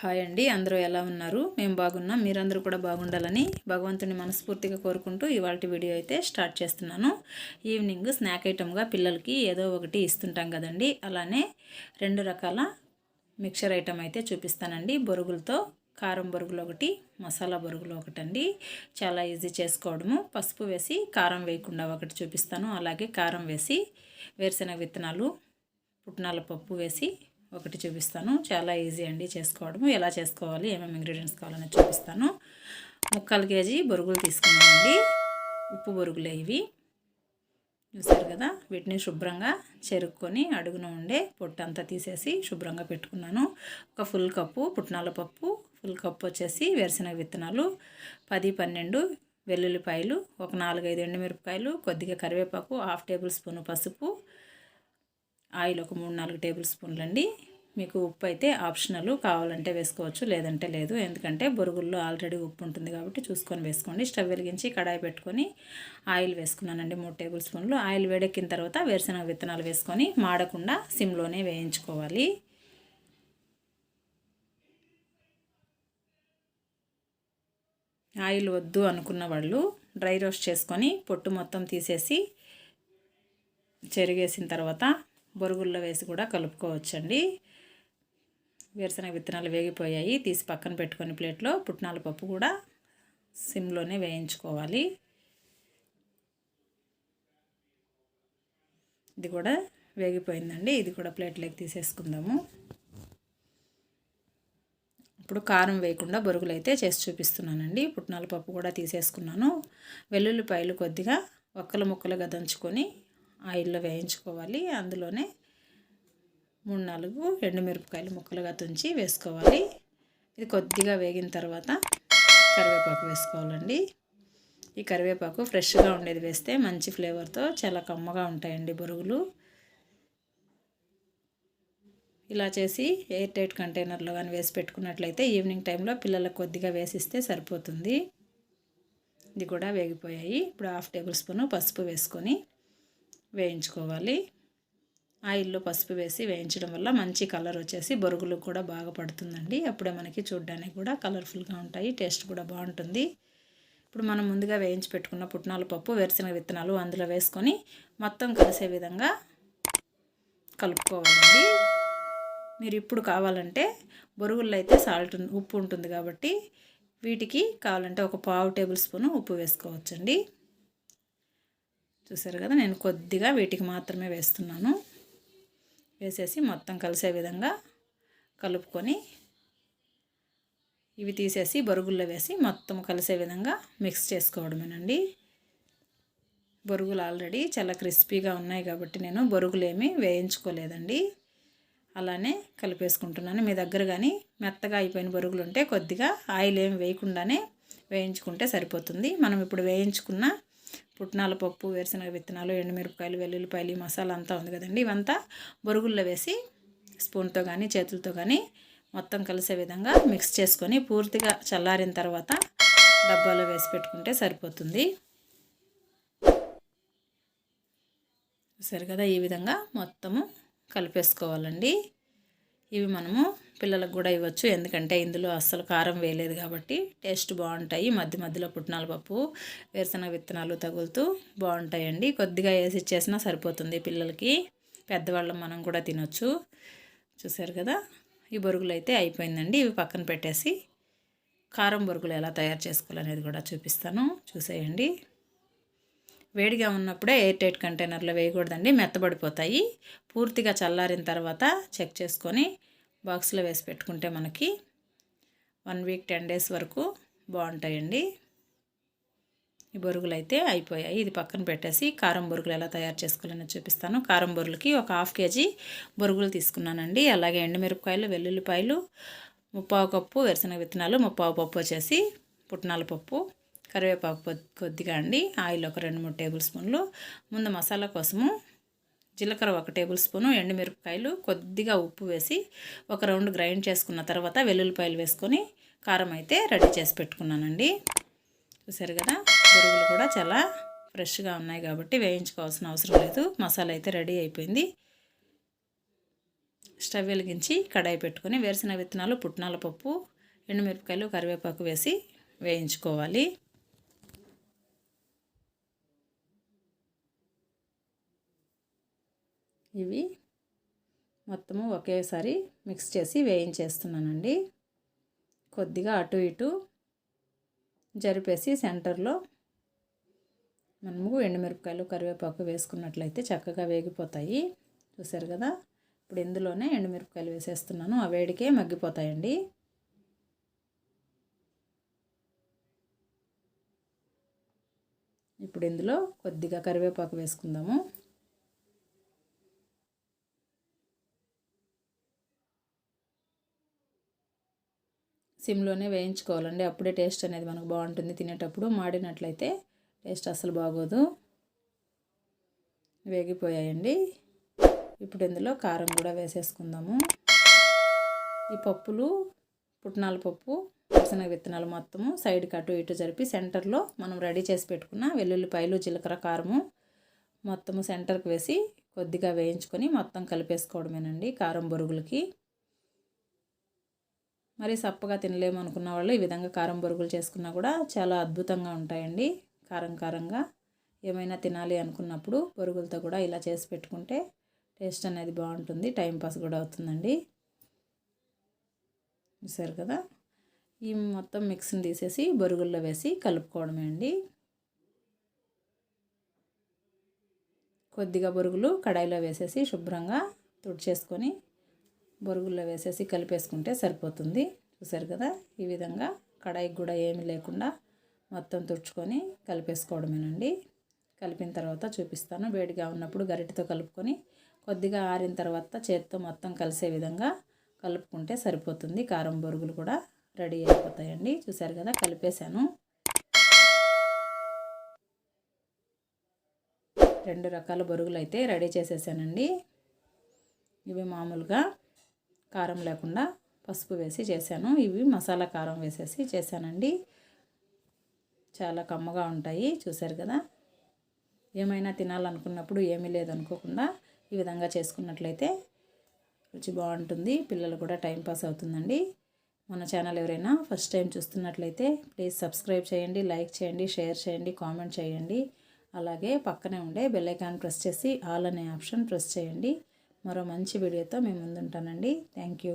Hi అండి అందరూ ఎలా ఉన్నారు? మేము బాగున్నాం మీరందరూ కూడా బాగుండాలని భగవంతుని మనస్ఫూర్తిగా కోరుకుంటూ ఇవాళ వీడియో అయితే స్టార్ట్ చేస్తున్నాను. ఈవినింగ్ స్నాక్ ఐటమ్గా పిల్లలకి ఏదో ఒకటి ఇస్తుంటాం కదండి అలానే రెండు రకాల మిక్చర్ ఐటమ్ అయితే చూపిస్తానండి. బొరుగులతో కారం బొరుగులు ఒకటి మసాలా బొరుగులు ఒకటండి. చాలా ఈజీ చేసుకోవడము. పసుపు వేసి కారం వేయకుండా ఒకటి చూపిస్తాను. అలాగే కారం వేసి వేరుశెనగ విత్తనాలు పుట్నాల పప్పు వేసి ఒకటి చూపిస్తాను. చాలా ఈజీ అండి చేసుకోవడము ఎలా చేసుకోవాలి? ఏమేమి ఇంగ్రీడియంట్స్ కావాలని చూపిస్తాను. ముక్కాలు కేజీ బొరుగులు తీసుకున్నానండి. ఉప్పు బొరుగులే ఇవి. చూసారు కదా? వీటిని శుభ్రంగా చెరుక్కొని అడుగున ఉండే పొట్టు అంతా తీసేసి శుభ్రంగా పెట్టుకున్నాను. ఒక ఫుల్ కప్పు పుట్నాల పప్పు ఫుల్ కప్పు వచ్చేసి వేరుశనగ విత్తనాలు పది పన్నెండు వెల్లుల్లిపాయలు ఒక నాలుగైదు ఎండుమిరపకాయలు కొద్దిగా కరివేపాకు హాఫ్ టేబుల్ స్పూన్ పసుపు ఆయిల్ ఒక మూడు నాలుగు టేబుల్ స్పూన్లు అండి. మీకు ఉప్పు అయితే ఆప్షనల్ కావాలంటే వేసుకోవచ్చు లేదంటే లేదు. ఎందుకంటే బొరుగుల్లో ఆల్రెడీ ఉప్పు ఉంటుంది కాబట్టి చూసుకొని వేసుకోండి. స్టవ్ వెలిగించి కడాయి పెట్టుకొని ఆయిల్ వేసుకున్నానండి మూడు టేబుల్ స్పూన్లు. ఆయిల్ వేడెక్కిన తర్వాత వేరుశనగ విత్తనాలు వేసుకొని మాడకుండా సిమ్లోనే వేయించుకోవాలి. ఆయిల్ వద్దు అనుకున్న వాళ్ళు డ్రై రోస్ట్ చేసుకొని పొట్టు మొత్తం తీసేసి చెరిగేసిన తర్వాత బొరుగుల్లో వేసి కూడా కలుపుకోవచ్చండి. వేరుశనగ విత్తనాలు వేగిపోయాయి. తీసి పక్కన పెట్టుకొని ప్లేట్లో పుట్నాల పప్పు కూడా సిమ్లోనే వేయించుకోవాలి. ఇది కూడా వేగిపోయిందండి. ఇది కూడా ప్లేట్లోకి తీసేసుకుందాము. ఇప్పుడు కారం వేయకుండా బొరుగులు అయితే చేసి చూపిస్తున్నానండి. పుట్నాల పప్పు కూడా తీసేసుకున్నాను. వెల్లుల్లిపాయలు కొద్దిగా ఒక్కలు ముక్కలుగా దంచుకొని ఆయిల్లో వేయించుకోవాలి. అందులోనే మూడు నాలుగు ఎండుమిరపకాయలు ముక్కలుగా తుంచి వేసుకోవాలి. ఇది కొద్దిగా వేగిన తర్వాత కరివేపాకు వేసుకోవాలండి. ఈ కరివేపాకు ఫ్రెష్గా ఉండేది వేస్తే మంచి ఫ్లేవర్తో చాలా కమ్మగా ఉంటాయండి బొరుగులు. ఇలా చేసి ఎయిర్ టైట్ కంటైనర్లో కానీ వేసి పెట్టుకున్నట్లయితే ఈవినింగ్ టైంలో పిల్లలకు కొద్దిగా వేసిస్తే సరిపోతుంది. ఇది కూడా వేగిపోయాయి. ఇప్పుడు హాఫ్ టేబుల్ స్పూన్ పసుపు వేసుకొని వేయించుకోవాలి. ఆయిల్లో పసుపు వేసి వేయించడం వల్ల మంచి కలర్ వచ్చేసి బొరుగులు కూడా బాగా పడుతుందండి. అప్పుడే మనకి చూడడానికి కూడా కలర్ఫుల్గా ఉంటాయి టేస్ట్ కూడా బాగుంటుంది. ఇప్పుడు మనం ముందుగా వేయించి పెట్టుకున్న పుట్నాల పప్పు వేరుశనగ విత్తనాలు అందులో వేసుకొని మొత్తం కలిసే విధంగా కలుపుకోవాలండి. మీరు ఇప్పుడు కావాలంటే బొరుగుల్లో అయితే సాల్ట్ ఉప్పు ఉంటుంది కాబట్టి వీటికి కావాలంటే ఒక పావు టేబుల్ స్పూన్ ఉప్పు వేసుకోవచ్చండి. చూసారు కదా నేను కొద్దిగా వీటికి మాత్రమే వేస్తున్నాను. వేసేసి మొత్తం కలిసే విధంగా కలుపుకొని ఇవి తీసేసి బొరుగుల్లో వేసి మొత్తం కలిసే విధంగా మిక్స్ చేసుకోవడమేనండి. బొరుగులు ఆల్రెడీ చాలా క్రిస్పీగా ఉన్నాయి కాబట్టి నేను బొరుగులేమీ వేయించుకోలేదండి. అలానే కలిపేసుకుంటున్నాను. మీ దగ్గర కానీ మెత్తగా అయిపోయిన బొరుగులు ఉంటే కొద్దిగా ఆయిల్ ఏమి వేయకుండానే వేయించుకుంటే సరిపోతుంది. మనం ఇప్పుడు వేయించుకున్న పుట్నాల పప్పు వేరుశనగ విత్తనాలు ఎండుమిరపకాయలు వెల్లుల్లిపాయలు మసాలా అంతా ఉంది కదండి. ఇవంతా బొరుగుల్లో వేసి స్పూన్తో కానీ చేతులతో కానీ మొత్తం కలిసే విధంగా మిక్స్ చేసుకొని పూర్తిగా చల్లారిన తర్వాత డబ్బాలో వేసి పెట్టుకుంటే సరిపోతుంది. సరే కదా ఈ విధంగా మొత్తము కలిపేసుకోవాలండి. ఇవి మనము పిల్లలకు కూడా ఇవ్వచ్చు. ఎందుకంటే ఇందులో అస్సలు కారం వేయలేదు కాబట్టి టేస్ట్ బాగుంటాయి. మధ్య మధ్యలో పుట్నాల పప్పు వేరుశనగ విత్తనాలు తగులుతూ బాగుంటాయండి. కొద్దిగా వేసి ఇచ్చేసినా సరిపోతుంది పిల్లలకి. పెద్దవాళ్ళం మనం కూడా తినొచ్చు. చూసారు కదా? ఈ బొరుగులు అయితే అయిపోయిందండి. ఇవి పక్కన పెట్టేసి కారం బొరుగులు ఎలా తయారు చేసుకోవాలనేది కూడా చూపిస్తాను. చూసేయండి. వేడిగా ఉన్నప్పుడే ఎయిర్ టైట్ కంటైనర్లో వేయకూడదండి మెత్తబడిపోతాయి. పూర్తిగా చల్లారిన తర్వాత చెక్ చేసుకొని బాక్స్లో వేసి పెట్టుకుంటే మనకి వన్ వీక్ టెన్ డేస్ వరకు బాగుంటాయండి. ఈ బొరుగులు అయితే అయిపోయాయి. ఇది పక్కన పెట్టేసి కారం బొరుగులు ఎలా తయారు చేసుకోవాలని చూపిస్తాను. కారం బొరుగులకి ఒక హాఫ్ కేజీ బొరుగులు తీసుకున్నానండి. అలాగే ఎండుమిరపకాయలు వెల్లుల్లిపాయలు ముప్పావు కప్పు వేరుశనగ విత్తనాలు ముప్పావు పప్పు వచ్చేసి పుట్నాల పప్పు కరివేపాకు కొద్దిగా అండి ఆయిల్ ఒక రెండు మూడు టేబుల్ స్పూన్లు. ముందు మసాలా కోసము జీలకర్ర ఒక టేబుల్ స్పూను ఎండుమిరపకాయలు కొద్దిగా ఉప్పు వేసి ఒక రౌండ్ గ్రైండ్ చేసుకున్న తర్వాత వెల్లుల్లిపాయలు వేసుకొని కారం అయితే రెడీ చేసి పెట్టుకున్నానండి. చూసారు కదా బొరుగులు కూడా చాలా ఫ్రెష్గా ఉన్నాయి కాబట్టి వేయించుకోవాల్సిన అవసరం లేదు. మసాలా అయితే రెడీ అయిపోయింది. స్టవ్ వెలిగించి కడాయి పెట్టుకొని వేరుశనగ విత్తనాలు పుట్నాల పప్పు ఎండుమిరపకాయలు కరివేపాకు వేసి వేయించుకోవాలి. ఇవి మొత్తము ఒకేసారి మిక్స్ చేసి వేయించేస్తున్నానండి. కొద్దిగా అటు ఇటు జరిపేసి సెంటర్లో మనము ఎండుమిరపకాయలు కరివేపాకు వేసుకున్నట్లయితే చక్కగా వేగిపోతాయి. చూసారు కదా? ఇప్పుడు ఇందులోనే ఎండుమిరపకాయలు వేసేస్తున్నాను. ఆ వేడికే మగ్గిపోతాయండి. ఇప్పుడు ఇందులో కొద్దిగా కరివేపాకు వేసుకుందాము. సిమ్లోనే వేయించుకోవాలండి. అప్పుడే టేస్ట్ అనేది మనకు బాగుంటుంది. తినేటప్పుడు మాడినట్లయితే టేస్ట్ అసలు బాగోదు. వేగిపోయాయండి. ఇప్పుడు ఇందులో కారం కూడా వేసేసుకుందాము. ఈ పప్పులు పుట్నాల పప్పు వేసిన విత్తనాలు మొత్తము సైడ్కి అటు ఇటు జరిపి సెంటర్లో మనం రెడీ చేసి పెట్టుకున్న వెల్లుల్లిపాయలు జీలకర్ర కారము మొత్తము సెంటర్కి వేసి కొద్దిగా వేయించుకొని మొత్తం కలిపేసుకోవడమేనండి కారం బొరుగులకి. మరి సప్పగా తినలేము అనుకున్న వాళ్ళు ఈ విధంగా కారం బొరుగులు చేసుకున్నా కూడా చాలా అద్భుతంగా ఉంటాయండి. కారం కారంగా ఏమైనా తినాలి అనుకున్నప్పుడు బొరుగులతో కూడా ఇలా చేసి పెట్టుకుంటే టేస్ట్ అనేది బాగుంటుంది. టైంపాస్ కూడా అవుతుందండి. చూసారు కదా? ఈ మొత్తం మిక్స్ని తీసేసి బొరుగుల్లో వేసి కలుపుకోవడమే అండి. కొద్దిగా బొరుగులు కడాయిలో వేసేసి శుభ్రంగా తుడిచేసుకొని బొరుగుల్లో వేసేసి కలిపేసుకుంటే సరిపోతుంది. చూసారు కదా? ఈ విధంగా కడాయికి కూడా ఏమి లేకుండా మొత్తం తుడుచుకొని కలిపేసుకోవడమేనండి. కలిపిన తర్వాత చూపిస్తాను. వేడిగా ఉన్నప్పుడు గరిటతో కలుపుకొని కొద్దిగా ఆరిన తర్వాత చేత్తో మొత్తం కలిసే విధంగా కలుపుకుంటే సరిపోతుంది. కారం బొరుగులు కూడా రెడీ అయిపోతాయండి. చూసారు కదా? కలిపేశాను. రెండు రకాల బొరుగులు అయితే రెడీ చేసేసానండి. ఇవి మామూలుగా కారం లేకుండా పసుపు వేసి చేశాను. ఇవి మసాలా కారం వేసేసి చేశానండి. చాలా కమ్మగా ఉంటాయి చూశారు కదా? ఏమైనా తినాలనుకున్నప్పుడు ఏమీ లేదనుకోకుండా ఈ విధంగా చేసుకున్నట్లయితే రుచి బాగుంటుంది. పిల్లలు కూడా టైంపాస్ అవుతుందండి. మన ఛానల్ ఎవరైనా ఫస్ట్ టైం చూస్తున్నట్లయితే ప్లీజ్ సబ్స్క్రైబ్ చేయండి లైక్ చేయండి షేర్ చేయండి కామెంట్ చేయండి. అలాగే పక్కనే ఉండే బెల్లైకాన్ ప్రెస్ చేసి ఆల్ అనే ఆప్షన్ ప్రెస్ చేయండి. మరో మంచి వీడియోతో మేము ముందుంటానండి. Thank you.